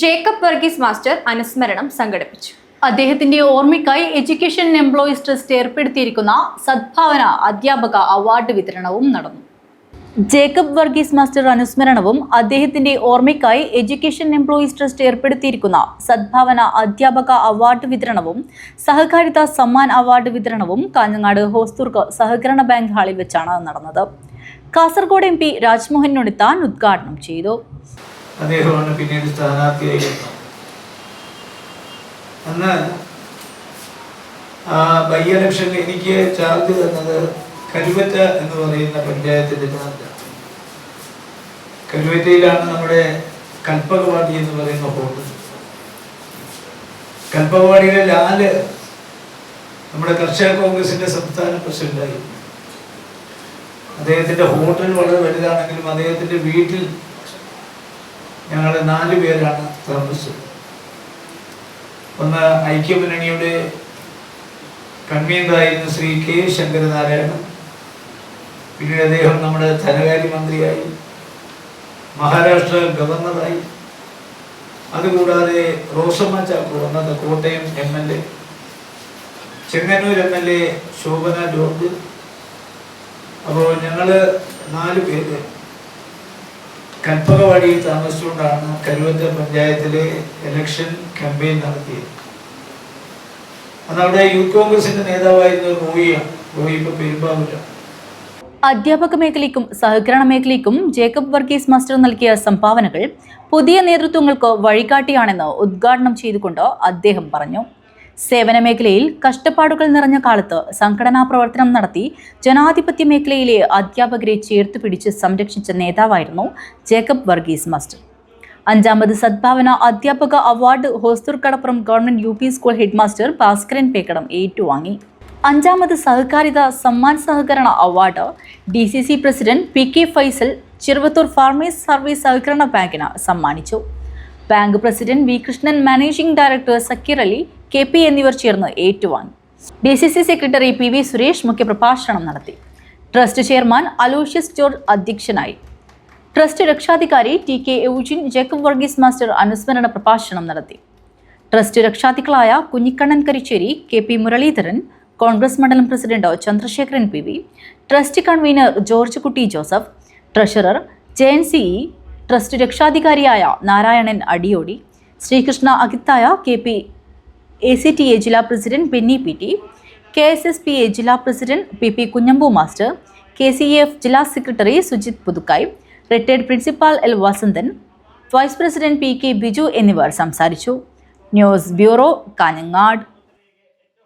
Jacob Varghese master അനുസ്മരണം സംഘടിപ്പിച്ചു. അദ്ദേഹത്തിന്റെ ഓർമ്മയ്ക്കായി എഡ്യൂക്കേഷൻ എംപ്ലോയീസ് ട്രസ്റ്റ് ഏർപ്പെടുത്തിയിരിക്കുന്ന സദ്ഭാവന അധ്യാപക അവാർഡ് വിതരണവും നടന്നു. ജേക്കബ് വർഗീസ് മാസ്റ്റർ അനുസ്മരണവും അദ്ദേഹത്തിന്റെ ഓർമ്മയ്ക്കായി എഡ്യൂക്കേഷൻ എംപ്ലോയീസ് ട്രസ്റ്റ് ഏർപ്പെടുത്തിയിരിക്കുന്ന സദ്ഭാവന അധ്യാപക അവാർഡ് വിതരണവും സഹകാരിത സമ്മാൻ അവാർഡ് വിതരണവും കാഞ്ഞങ്ങാട് ഹോസ്തുർക്ക് സഹകരണ ബാങ്ക് ഹാളിൽ വെച്ചാണ് നടന്നത്. കാസർഗോഡ് എം പി രാജ്മോഹൻ ഉണിത്താൻ ഉദ്ഘാടനം ചെയ്തു. അദ്ദേഹമാണ് പിന്നീട് സ്ഥാനാർത്ഥിയായി അന്ന് ആ ബൈ ഇലക്ഷനിൽ എനിക്ക് ചാർജ് തന്നത് കരുവറ്റ എന്ന് പറയുന്ന പഞ്ചായത്തിന്റെ ചാർജ് കരുവറ്റയിലാണ് നമ്മുടെ കൽപ്പകവാടി എന്ന് പറയുന്ന ഹോട്ടൽ കൽപ്പകവാടിയിലെ ലാൽ നമ്മുടെ കർഷക കോൺഗ്രസിന്റെ സംസ്ഥാന പ്രസിഡന്റായിരുന്നു. അദ്ദേഹത്തിന്റെ ഹോട്ടൽ വളരെ വലുതാണെങ്കിലും അദ്ദേഹത്തിന്റെ വീട്ടിൽ ഞങ്ങൾ നാല് പേരാണ് താമസിച്ചത്. ഒന്ന് ഐക്യമുന്നണിയുടെ കൺവീനറായിരുന്ന ശ്രീ കെ ശങ്കരനാരായണൻ. പിന്നീട് അദ്ദേഹം നമ്മുടെ ധനകാര്യമന്ത്രിയായി മഹാരാഷ്ട്ര ഗവർണറായി. അതുകൂടാതെ റോസമ്മ ചാക്കോ അന്നത്തെ Kottayam M L A Chengannur M L A Shobhana George. അപ്പോൾ ഞങ്ങൾ നാല് പേര് കൽപ്പകവാടിയിൽ താമസിച്ചുകൊണ്ടാണ് കരുവറ്റ പഞ്ചായത്തിലെ ഇലക്ഷൻ ക്യാമ്പയിൻ നടത്തിയത്. അന്ന് അവിടെ യൂത്ത് കോൺഗ്രസിന്റെ നേതാവായിരുന്ന റോയിയാണ്. റോയി ഇപ്പൊ പെരുമ്പാവൂരാണ്. അധ്യാപക മേഖലയ്ക്കും സഹകരണ മേഖലയ്ക്കും ജേക്കബ് വർഗീസ് മാസ്റ്റർ നൽകിയ സംഭാവനകൾ പുതിയ നേതൃത്വങ്ങൾക്ക് വഴികാട്ടിയാണെന്ന് ഉദ്ഘാടനം ചെയ്തുകൊണ്ട് അദ്ദേഹം പറഞ്ഞു. സേവന മേഖലയിൽ കഷ്ടപ്പാടുകൾ നിറഞ്ഞ കാലത്ത് സംഘടനാ പ്രവർത്തനം നടത്തി ജനാധിപത്യ മേഖലയിലെ അധ്യാപകരെ ചേർത്ത് പിടിച്ച് സംരക്ഷിച്ച നേതാവായിരുന്നു ജേക്കബ് വർഗീസ് മാസ്റ്റർ. അഞ്ചാമത് സദ്ഭാവന അധ്യാപക award Hosdurg Kadappuram government U P school headmaster Bhaskaran Pekkadam ഏറ്റുവാങ്ങി. അഞ്ചാമത് സഹകാരിത സമ്മാൻ സഹകരണ award D C C president P K Faisal Cheruvathur farmers service സഹകരണ ബാങ്കിന് സമ്മാനിച്ചു. Bank president V Krishnan managing director Zakir Ali K P എന്നിവർ ചേർന്ന് ഏറ്റുവാങ്ങി. D C C secretary P V Suresh മുഖ്യപ്രഭാഷണം നടത്തി. ട്രസ്റ്റ് ചെയർമാൻ അലോഷ്യസ് ജോർജ് അധ്യക്ഷനായി. Trust രക്ഷാധികാരി T K Eugene Jacob Varghese master അനുസ്മരണ പ്രഭാഷണം നടത്തി. ട്രസ്റ്റ് രക്ഷാധികളായ കുഞ്ഞിക്കണ്ണൻ കരിച്ചേരി കെ പി മുരളീധരൻ കോൺഗ്രസ് മണ്ഡലം president Chandrasekharan P V trust convener George Kutty Joseph treasurer Jayan C E trust രക്ഷാധികാരിയായ Narayanan Adiyodi Srikrishna Agithaya K P A C T A ജില്ലാ president Benny P T K S S P A ജില്ലാ president P P Kunhambu master K C F ജില്ലാ secretary Sujith Puthukkai retired principal L Vasanthan vice president P K Biju എന്നിവർ സംസാരിച്ചു. News bureau Kanhangad.